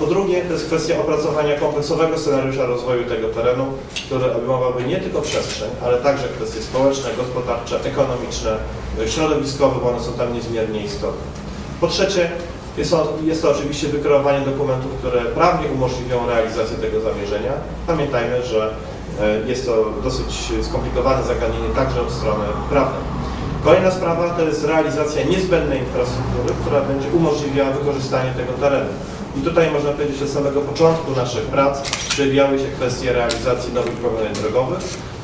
Po drugie, to jest kwestia opracowania kompleksowego scenariusza rozwoju tego terenu, który obejmowałby nie tylko przestrzeń, ale także kwestie społeczne, gospodarcze, ekonomiczne, środowiskowe, bo one są tam niezmiernie istotne. Po trzecie, jest to, jest to oczywiście wykreowanie dokumentów, które prawnie umożliwią realizację tego zamierzenia. Pamiętajmy, że e, jest to dosyć skomplikowane zagadnienie także od strony prawnej. Kolejna sprawa to jest realizacja niezbędnej infrastruktury, która będzie umożliwiała wykorzystanie tego terenu. I tutaj można powiedzieć, że od samego początku naszych prac przewijały się kwestie realizacji nowych powiązań drogowych,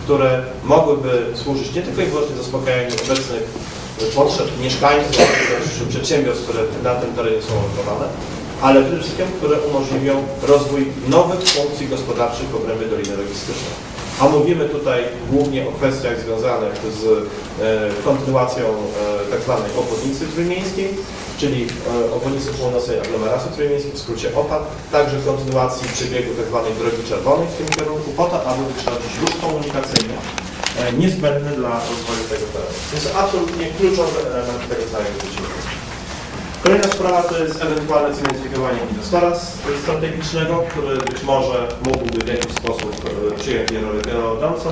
które mogłyby służyć nie tylko i wyłącznie zaspokajaniu obecnych potrzeb mieszkańców, czy przedsiębiorstw, które na tym terenie są lokalizowane, ale przede wszystkim, które umożliwią rozwój nowych funkcji gospodarczych w obrębie Doliny Logistycznej. A mówimy tutaj głównie o kwestiach związanych z e, kontynuacją e, tak zwanej obwodnicy trójmiejskiej, czyli e, obwodnicy północnej aglomeracji trójmiejskiej, w skrócie OPAD, także kontynuacji przebiegu tak zwanej drogi czerwonej w tym kierunku, po to, aby wykształcić ruch komunikacyjny e, niezbędny dla rozwoju tego terenu. Jest absolutnie kluczowy element tego całego przedsięwzięcia. Kolejna sprawa to jest ewentualne zidentyfikowanie inwestora strategicznego, który być może mógłby w jakiś sposób e, przyjąć rolę wiodącą,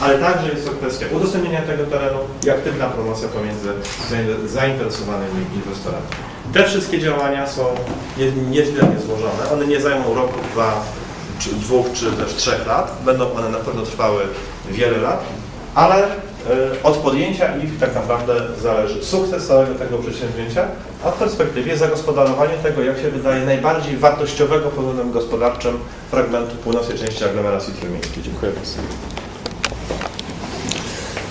ale także jest to kwestia udostępnienia tego terenu i aktywna promocja pomiędzy zain- zainteresowanymi inwestorami. Te wszystkie działania są nie- niezmiernie złożone. One nie zajmą roku, dwa, czy dwóch, czy też trzech lat. Będą one na pewno trwały wiele lat, ale od podjęcia ich tak naprawdę zależy sukces całego tego przedsięwzięcia, a w perspektywie zagospodarowanie tego, jak się wydaje, najbardziej wartościowego pod względem gospodarczym fragmentu północnej części aglomeracji trójmiejskiej. Dziękuję bardzo.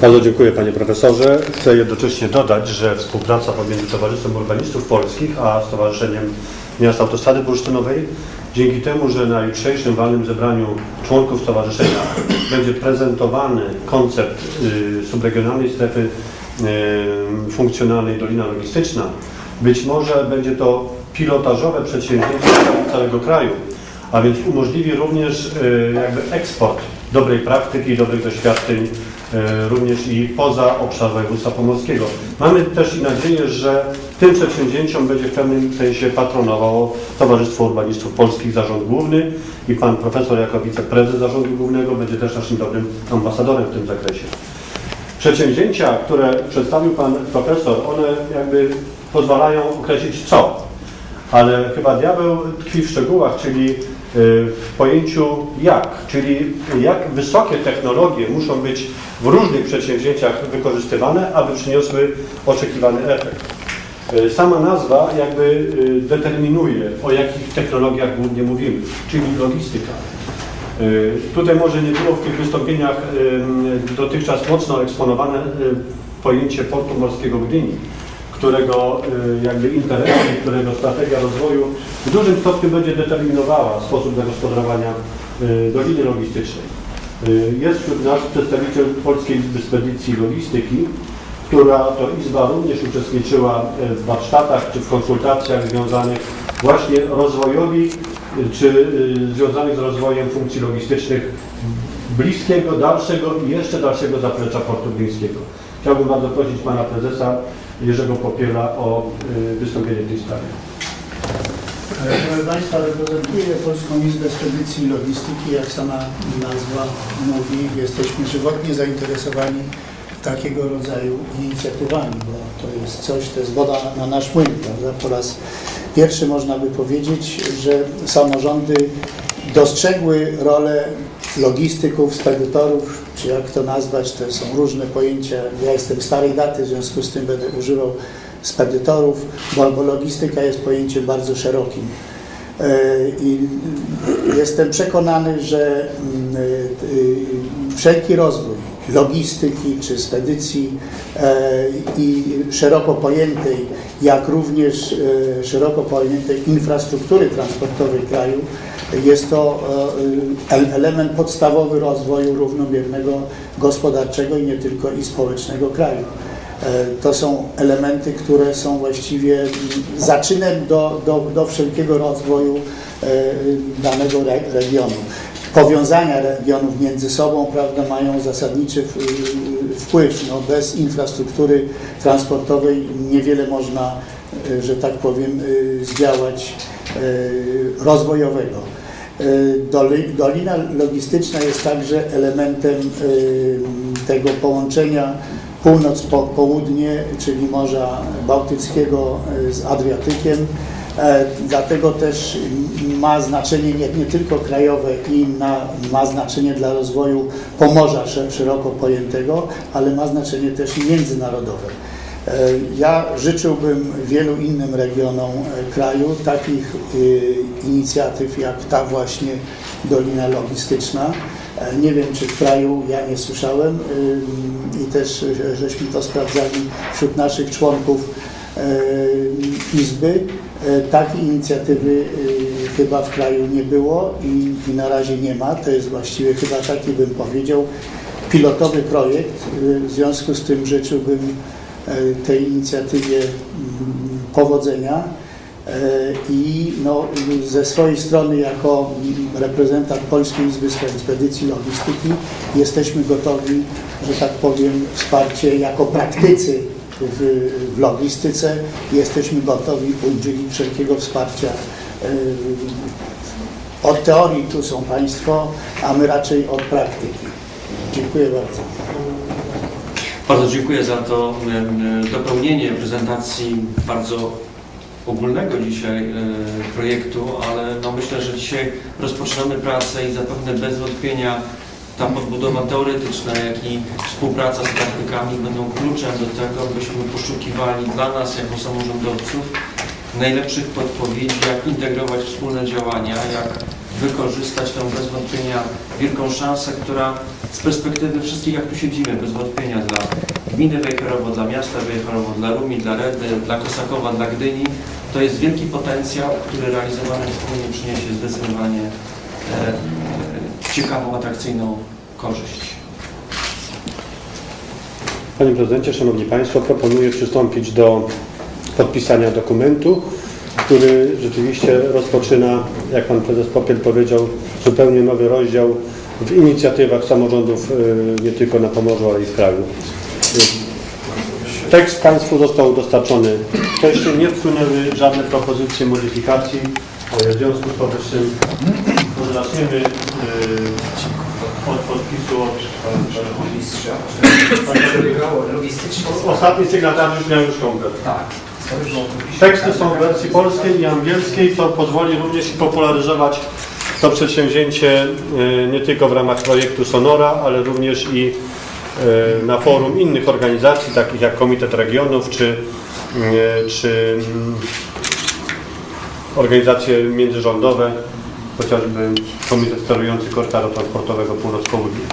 Bardzo dziękuję panie profesorze. Chcę jednocześnie dodać, że współpraca pomiędzy Towarzystwem Urbanistów Polskich a Stowarzyszeniem Miasta Autostrady Bursztynowej dzięki temu, że na jutrzejszym walnym zebraniu członków stowarzyszenia będzie prezentowany koncept y, subregionalnej strefy y, funkcjonalnej Dolina Logistyczna, być może będzie to pilotażowe przedsięwzięcie całego kraju, a więc umożliwi również y, jakby eksport dobrej praktyki, dobrych doświadczeń również i poza obszar województwa pomorskiego. Mamy też i nadzieję, że tym przedsięwzięciom będzie w pewnym sensie patronowało Towarzystwo Urbanistów Polskich Zarząd Główny i pan profesor jako wiceprezes Zarządu Głównego będzie też naszym dobrym ambasadorem w tym zakresie. Przedsięwzięcia, które przedstawił pan profesor, one jakby pozwalają określić co, ale chyba diabeł tkwi w szczegółach, czyli y, w pojęciu jak, czyli jak wysokie technologie muszą być w różnych przedsięwzięciach wykorzystywane, aby przyniosły oczekiwany efekt. Y, Sama nazwa jakby y, determinuje, o jakich technologiach głównie mówimy, czyli logistyka. Tutaj może nie było w tych wystąpieniach dotychczas mocno eksponowane pojęcie portu morskiego Gdyni, którego y, jakby interesy, którego strategia rozwoju w dużym stopniu będzie determinowała sposób zagospodarowania y, Doliny Logistycznej. Y, Jest wśród nas przedstawiciel Polskiej Izby Spedycji i Logistyki, która to Izba również uczestniczyła e, w warsztatach czy w konsultacjach związanych właśnie rozwojowi czy związanych z rozwojem funkcji logistycznych bliskiego, dalszego i jeszcze dalszego zaplecza Portu Gdyńskiego. Chciałbym bardzo prosić Pana Prezesa Jerzego Popiela o e, wystąpienie tej sprawie. Proszę Państwa, reprezentuję Polską Izbę Spedycji i Logistyki. Jak sama nazwa mówi, jesteśmy żywotnie zainteresowani takiego rodzaju inicjatywami, bo to jest coś, to jest woda na nasz płyn, prawda? Po raz pierwszy można by powiedzieć, że samorządy dostrzegły rolę logistyków, spedytorów, czy jak to nazwać, to są różne pojęcia. Ja jestem starej daty, w związku z tym będę używał spedytorów, bo, bo logistyka jest pojęciem bardzo szerokim. E, I jestem przekonany, że mm, e, wszelki rozwój logistyki czy spedycji e, i szeroko pojętej, jak również e, szeroko pojętej infrastruktury transportowej kraju, jest to e, element podstawowy rozwoju równomiernego gospodarczego i nie tylko i społecznego kraju. To są elementy, które są właściwie mm, zaczynem do, do, do wszelkiego rozwoju danego re- regionu. Powiązania regionów między sobą prawda, mają zasadniczy wpływ. No, bez infrastruktury transportowej niewiele można e, że tak powiem, e, zdziałać e, rozwojowego. Doli- Dolina logistyczna jest także elementem tego połączenia północ-południe, czyli Morza Bałtyckiego z Adriatykiem. E, Dlatego też ma znaczenie nie, nie tylko krajowe i na, ma znaczenie dla rozwoju Pomorza sze- szeroko pojętego, ale ma znaczenie też międzynarodowe. E, Ja życzyłbym wielu innym regionom e, kraju takich inicjatyw jak ta właśnie Dolina Logistyczna. Nie wiem, czy w kraju, ja nie słyszałem i też żeśmy to sprawdzali wśród naszych członków Izby. Takiej inicjatywy e, chyba w kraju nie było i, i na razie nie ma. To jest właściwie chyba taki, bym powiedział, pilotowy projekt. E, W związku z tym życzyłbym e, tej inicjatywie mm, powodzenia. E, I no, ze swojej strony, jako reprezentant Polskiej Izby Spedycji Logistyki, jesteśmy gotowi, że tak powiem, wsparcie jako praktycy w, w logistyce, jesteśmy gotowi udzielić wszelkiego wsparcia. Od teorii tu są Państwo, a my raczej od praktyki. Dziękuję bardzo. Bardzo dziękuję za to dopełnienie prezentacji bardzo ogólnego dzisiaj e, projektu, ale no myślę, że dzisiaj rozpoczynamy pracę i zapewne bez wątpienia ta podbudowa teoretyczna, jak i współpraca z praktykami będą kluczem do tego, byśmy poszukiwali dla nas jako samorządowców najlepszych podpowiedzi, jak integrować wspólne działania, jak wykorzystać tę bez wątpienia wielką szansę, która z perspektywy wszystkich, jak tu siedzimy, bez wątpienia dla gminy Wejherowo, dla miasta Wejherowo, dla Rumi, dla Redy, dla Kosakowa, dla Gdyni, to jest wielki potencjał, który realizowany wspólnie przyniesie zdecydowanie e, ciekawą, atrakcyjną korzyść. Panie Prezydencie, Szanowni Państwo, proponuję przystąpić do podpisania dokumentu, który rzeczywiście rozpoczyna, jak Pan Prezes Popiel powiedział, zupełnie nowy rozdział w inicjatywach samorządów y, nie tylko na Pomorzu, ale i w kraju. Tekst Państwu został dostarczony wcześniej, nie wpłynęły żadne propozycje modyfikacji. W związku z powyższym zaczniemy y, od podpisu od mistrza. Panie Przebiegało logistycznie. Ostatni sygnatariusz miał już komplet. Tak. Teksty są w wersji polskiej i angielskiej, co pozwoli również i popularyzować to przedsięwzięcie y, nie tylko w ramach projektu Sonora, ale również i y, na forum innych organizacji, takich jak Komitet Regionów czy, czy mm, organizacje międzyrządowe, chociażby Komitet Sterujący Korytarza Transportowego Północ-Południe.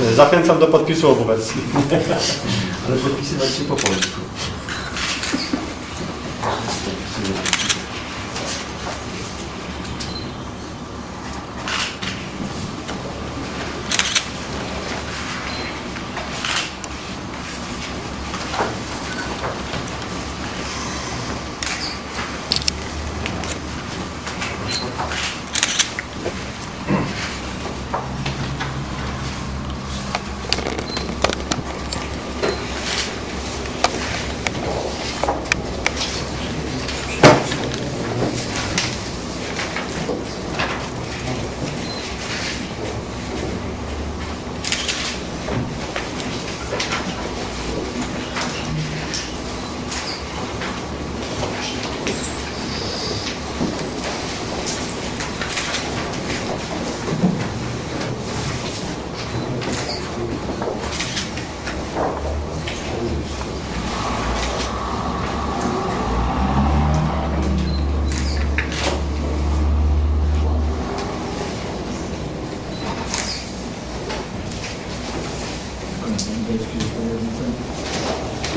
Y, Zachęcam do podpisu obu wersji. Ale podpisywać się po polsku.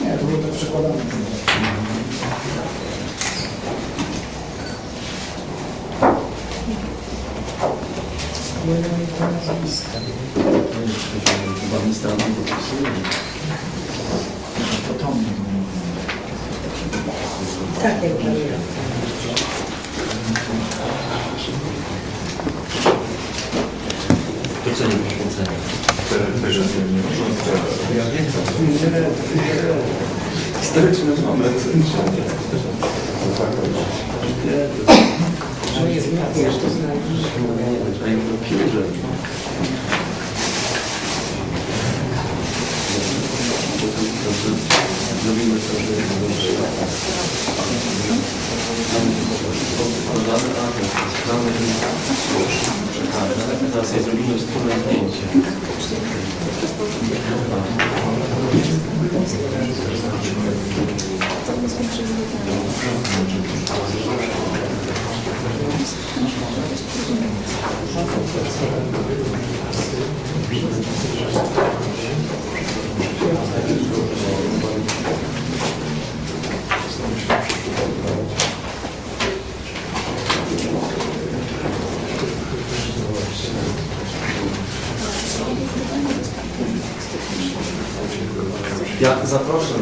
Nie, to było tak przekładane. Tak, jak wiem. Historyczny moment. Zrobimy to, że podamy adres, sprawdzamy przekażę, teraz sobie zrobimy wspólne zdjęcie. Ja zaproszę może